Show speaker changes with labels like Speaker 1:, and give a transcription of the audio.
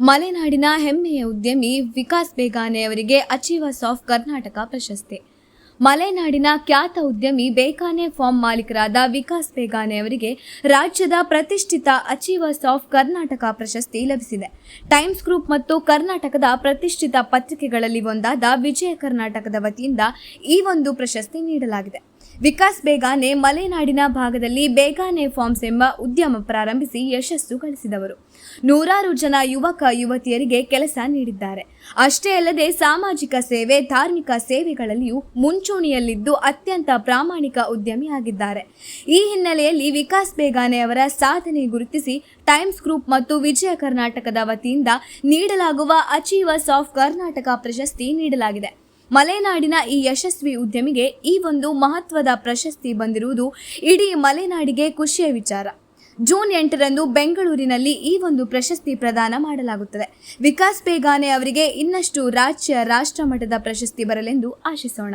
Speaker 1: ಮಲೆನಾಡಿನ ಹೆಮ್ಮೆಯ ಉದ್ಯಮಿ ವಿಕಾಸ್ ಬೇಗಾನೆ ಅವರಿಗೆ ಅಚೀವರ್ಸ್ ಆಫ್ ಕರ್ನಾಟಕ ಪ್ರಶಸ್ತಿ. ಮಲೆನಾಡಿನ ಖ್ಯಾತ ಉದ್ಯಮಿ ಬೇಕಾನೆ ಫಾರ್ಮ್ ಮಾಲೀಕರಾದ ವಿಕಾಸ್ ಬೇಗಾನೆ ಅವರಿಗೆ ರಾಜ್ಯದ ಪ್ರತಿಷ್ಠಿತ ಅಚೀವರ್ಸ್ ಆಫ್ ಕರ್ನಾಟಕ ಪ್ರಶಸ್ತಿ ಲಭಿಸಿದೆ. ಟೈಮ್ಸ್ ಗ್ರೂಪ್ ಮತ್ತು ಕರ್ನಾಟಕದ ಪ್ರತಿಷ್ಠಿತ ಪತ್ರಿಕೆಗಳಲ್ಲಿ ಒಂದಾದ ವಿಜಯ ಕರ್ನಾಟಕದ ವತಿಯಿಂದ ಈ ಒಂದು ಪ್ರಶಸ್ತಿ ನೀಡಲಾಗಿದೆ. ವಿಕಾಸ್ ಬೇಗಾನೆ ಮಲೆನಾಡಿನ ಭಾಗದಲ್ಲಿ ಬೇಗಾನೆ ಫಾರ್ಮ್ಸ್ ಎಂಬ ಉದ್ಯಮ ಪ್ರಾರಂಭಿಸಿ ಯಶಸ್ಸು ಗಳಿಸಿದವರು. ನೂರಾರು ಜನ ಯುವಕ ಯುವತಿಯರಿಗೆ ಕೆಲಸ ನೀಡಿದ್ದಾರೆ. ಅಷ್ಟೇ ಅಲ್ಲದೆ ಸಾಮಾಜಿಕ ಸೇವೆ, ಧಾರ್ಮಿಕ ಸೇವೆಗಳಲ್ಲಿಯೂ ಮುಂಚೂಣಿಯಲ್ಲಿದ್ದು ಅತ್ಯಂತ ಪ್ರಾಮಾಣಿಕ ಉದ್ಯಮಿಯಾಗಿದ್ದಾರೆ ಈ ಹಿನ್ನೆಲೆಯಲ್ಲಿ ವಿಕಾಸ್ ಬೇಗಾನೆ ಅವರ ಸಾಧನೆ ಗುರುತಿಸಿ ಟೈಮ್ಸ್ ಗ್ರೂಪ್ ಮತ್ತು ವಿಜಯ ಕರ್ನಾಟಕದ ವತಿಯಿಂದ ನೀಡಲಾಗುವ ಅಚೀವರ್ಸ್ ಆಫ್ ಕರ್ನಾಟಕ ಪ್ರಶಸ್ತಿ ನೀಡಲಾಗಿದೆ. ಮಲೆನಾಡಿನ ಈ ಯಶಸ್ವಿ ಉದ್ಯಮಿಗೆ ಈ ಒಂದು ಮಹತ್ವದ ಪ್ರಶಸ್ತಿ ಬಂದಿರುವುದು ಇಡೀ ಮಲೆನಾಡಿಗೆ ಖುಷಿಯ ವಿಚಾರ. ಜೂನ್ ಎಂಟರಂದು ಬೆಂಗಳೂರಿನಲ್ಲಿ ಈ ಒಂದು ಪ್ರಶಸ್ತಿ ಪ್ರದಾನ ಮಾಡಲಾಗುತ್ತದೆ. ವಿಕಾಸ್ ಬೇಗಾನೆ ಅವರಿಗೆ ಇನ್ನಷ್ಟು ರಾಜ್ಯ ರಾಷ್ಟ್ರಮಟ್ಟದ ಪ್ರಶಸ್ತಿ ಬರಲೆಂದು ಆಶಿಸೋಣ.